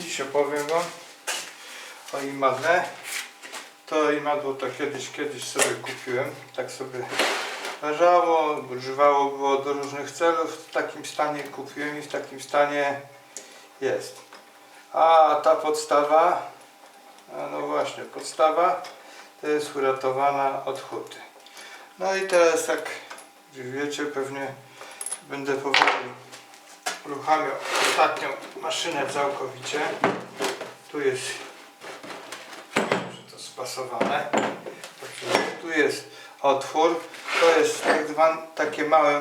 Dziś opowiem Wam o imadle. To imadło to kiedyś, kiedyś sobie kupiłem. Tak sobie leżało, używało było do różnych celów. W takim stanie kupiłem i w takim stanie jest. A ta podstawa, no właśnie, podstawa to jest uratowana od huty. No i teraz jak wiecie pewnie będę powoli uruchamiał ostatnią maszynę całkowicie. Tu jest to spasowane. Tu jest otwór. To jest tak zwane takie małe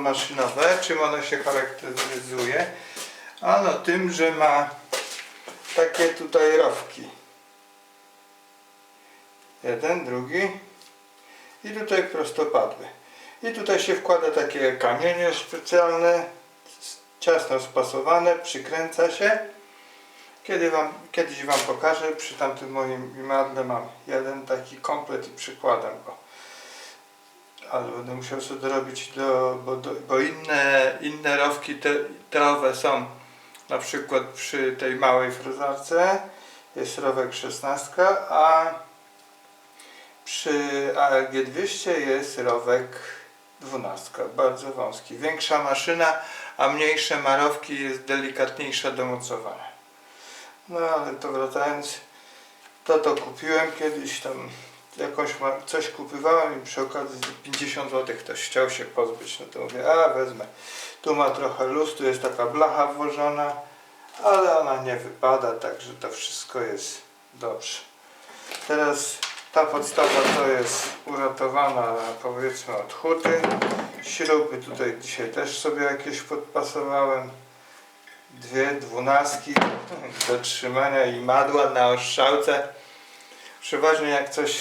maszynowe. Czym ono się charakteryzuje? Ano tym, że ma takie tutaj rowki. Jeden, drugi i tutaj prostopadły. I tutaj się wkłada takie kamienie specjalne, ciasno spasowane, przykręca się. Kiedy wam, kiedyś Wam pokażę, przy tamtym moim imadle mam jeden taki komplet i przykładam go. Ale będę musiał sobie dorobić, do, bo, do, bo inne, inne rowki te, teowe są na przykład przy tej małej frezarce jest rowek 16, a przy ALG 200 jest rowek 12, bardzo wąski. Większa maszyna, a mniejsze marowki jest delikatniejsza do mocowania. No ale to wracając, to to kupiłem kiedyś tam jakąś coś kupywałem i przy okazji za 50 zł ktoś chciał się pozbyć, no to mówię, a wezmę. Tu ma trochę luz, tu jest taka blacha włożona, ale ona nie wypada, także to wszystko jest dobrze. Teraz ta podstawa to jest uratowana powiedzmy od huty. Śruby tutaj dzisiaj też sobie jakieś podpasowałem. Dwie dwunastki do trzymania i madła na oszczałce. Przeważnie jak coś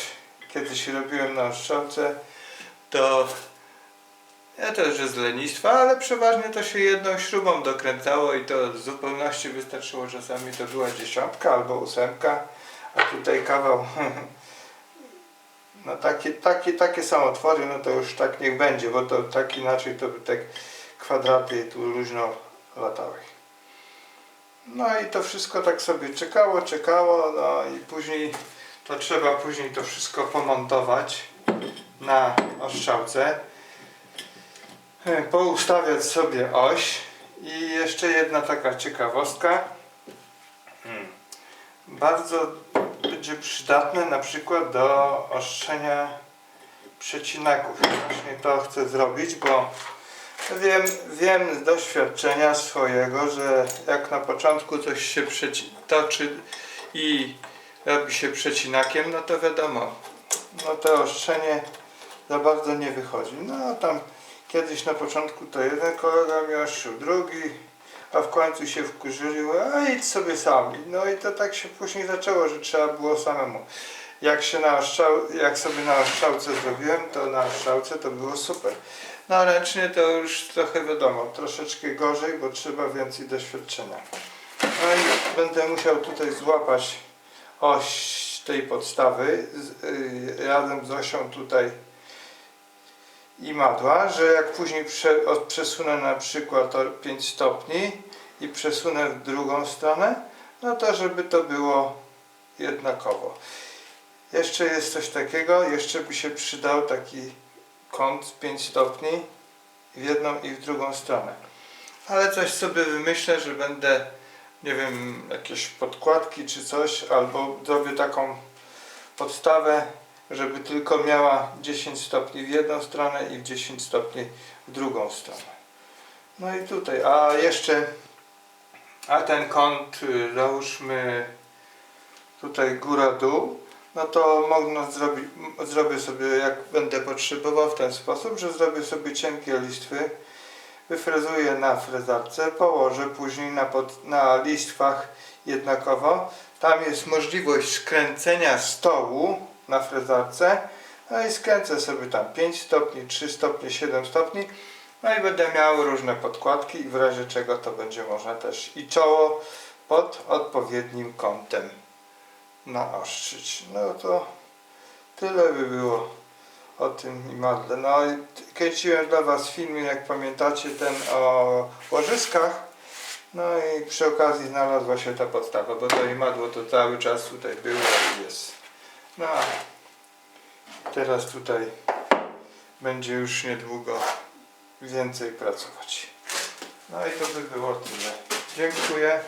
kiedyś robiłem na oszczałce, to ja też z lenistwa, ale przeważnie to się jedną śrubą dokręcało i to w zupełności wystarczyło. Czasami to była dziesiątka albo ósemka, a tutaj kawał. No takie, takie, takie są otwory, no to już tak niech będzie, bo to tak inaczej to by te kwadraty tu luźno latały. No i to wszystko tak sobie czekało, czekało, no i później to trzeba później to wszystko pomontować na oszczałce. E, Poustawiać sobie oś i jeszcze jedna taka ciekawostka. Hmm. Bardzo będzie przydatne na przykład do oszczenia przecinaków. Właśnie to chcę zrobić, bo Wiem, wiem z doświadczenia swojego, że jak na początku coś się toczy i robi się przecinakiem, no to wiadomo, no to oszczenie za bardzo nie wychodzi. No tam kiedyś na początku to jeden kolega mi oszczył, drugi, a w końcu się wkurzyli, a idź sobie sami. No i to tak się później zaczęło, że trzeba było samemu. Jak się naoszczał, jak sobie na oszczałce zrobiłem, to na oszczałce to było super. No ręcznie to już trochę wiadomo, troszeczkę gorzej, bo trzeba więcej doświadczenia. No i będę musiał tutaj złapać oś tej podstawy z, y, razem z osią tutaj i madła, że jak później prze, przesunę na przykład o 5 stopni i przesunę w drugą stronę, no to żeby to było jednakowo. Jeszcze jest coś takiego, jeszcze by się przydał taki kąt 5 stopni w jedną i w drugą stronę. Ale coś sobie wymyślę, że będę, nie wiem, jakieś podkładki czy coś, albo zrobię taką podstawę, żeby tylko miała 10 stopni w jedną stronę i w 10 stopni w drugą stronę. No i tutaj, a jeszcze, a ten kąt, y, załóżmy tutaj góra-dół, no to można zrobić, zrobię sobie jak będę potrzebował w ten sposób, że zrobię sobie cienkie listwy, wyfrezuję na frezarce, położę później na, pod, na listwach jednakowo. Tam jest możliwość skręcenia stołu na frezarce, no i skręcę sobie tam 5 stopni, 3 stopnie, 7 stopni, no i będę miał różne podkładki i w razie czego to będzie można też i czoło pod odpowiednim kątem naostrzyć. No to tyle by było o tym imadle. No kręciłem dla Was film, jak pamiętacie, ten o łożyskach. No i przy okazji znalazła się ta podstawa, bo to imadło to cały czas tutaj było i jest. No teraz tutaj będzie już niedługo więcej pracować. No i to by było tyle. Dziękuję.